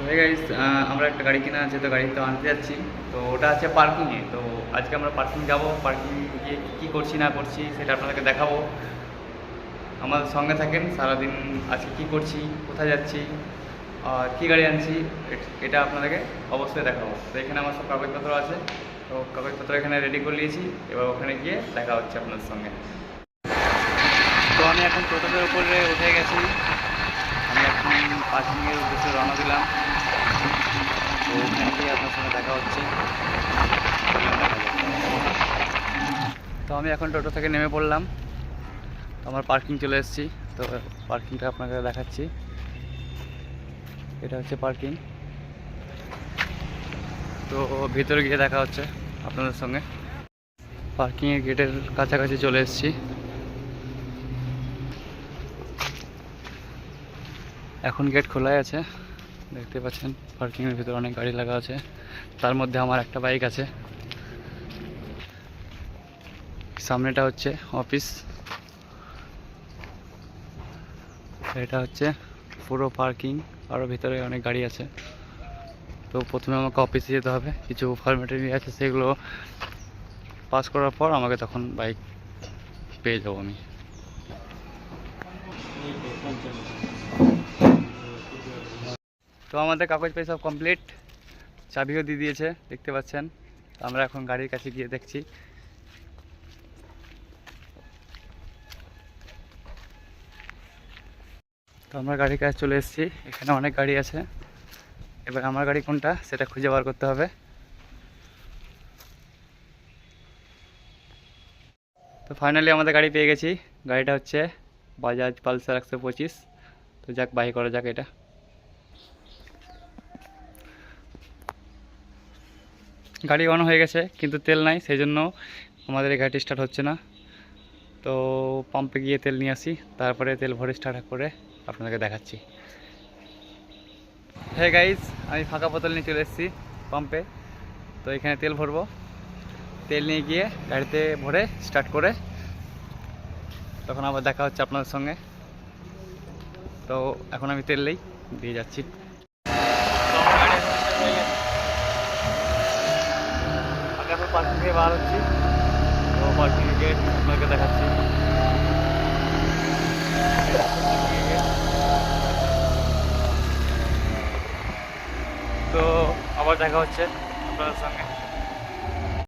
তো আহ, আমরা একটা গাড়ি কেনা আছে তো গাড়ি তো আনতে যাচ্ছি। তো ওটা আছে পার্কিংয়ে তো আজকে আমরা পার্কিং যাব। পার্কিং গিয়ে কী করছি না করছি সেটা আপনাদেরকে দেখাবো। আমাদের সঙ্গে থাকেন সারাদিন আজকে কী করছি কোথায় যাচ্ছি আর কী গাড়ি আনছি এটা আপনাদেরকে অবশ্যই দেখাবো। তো এখানে আমার সব কাগজপত্র আছে। তো কাগজপত্র এখানে রেডি করে নিয়েছি। এবার ওখানে গিয়ে দেখা হচ্ছে আপনাদের সঙ্গে। তো আমি এখন টোটোদের উপরে উঠে গেছি। আমি এখন পার্কিংয়ের উদ্দেশ্যে রওনা দিলাম। সঙ্গে দেখা হচ্ছে। তো আমি এখন টোটো থেকে নেমে পড়লাম। তো আমার পার্কিং চলে এসেছি। তো পার্কিংটা আপনাকে দেখাচ্ছি। এটা হচ্ছে পার্কিং। তো ভিতরে গিয়ে দেখা হচ্ছে আপনাদের সঙ্গে। পার্কিংয়ের গেটের কাছাকাছি চলে এসেছি। এখন গেট খোলাই আছে। দেখতে পাচ্ছেন পার্কিংয়ের ভিতরে অনেক গাড়ি লাগা আছে। তার মধ্যে আমার একটা বাইক আছে। সামনেটা হচ্ছে অফিস এটা হচ্ছে পুরো পার্কিং আরও ভিতরে অনেক গাড়ি আছে। তো প্রথমে আমাকে অফিসে যেতে হবে। কিছু ফর্মেটারি আছে, সেগুলো পাস করার পর আমাকে তখন বাইক পেয়ে যাব আমি। তো আমাদের কাগজ পাই সব কমপ্লিট চাবিও দিয়ে দিয়েছে, দেখতে পাচ্ছেন। আমরা এখন গাড়ির কাছে গিয়ে দেখছি। তো আমরা গাড়ির কাছে চলে এসেছি। এখানে অনেক গাড়ি আছে। এবার আমার গাড়ি কোনটা, সেটা খুঁজে বার করতে হবে। তো ফাইনালি আমাদের গাড়ি পেয়ে গেছি। গাড়িটা হচ্ছে বাজাজ পালসার একশো পঁচিশ। তো যাক, বাই করা যাক এটা। গাড়ি অন হয়ে গেছে, কিন্তু তেল নাই সেই জন্য আমাদের এই গাড়িটি স্টার্ট হচ্ছে না। তো পাম্পে গিয়ে তেল নিয়ে আসি, তারপরে তেল ভরে স্টার্ট করে আপনাদেরকে দেখাচ্ছি। হ্যাঁ গাইজ আমি ফাঁকা বোতল নিয়ে চলে এসেছি পাম্পে তো এখানে তেল ভরবো। তেল নিয়ে গিয়ে গাড়িতে ভরে স্টার্ট করে তখন আবার দেখা হচ্ছে আপনাদের সঙ্গে। তো এখন আমি তেল নেই, দিয়ে যাচ্ছি আমি এখন পার্কিং থেকে বার হচ্ছি তো পার্কিং গেট আপনাকে দেখাচ্ছি। তো আবার দেখা হচ্ছে আপনাদের সঙ্গে।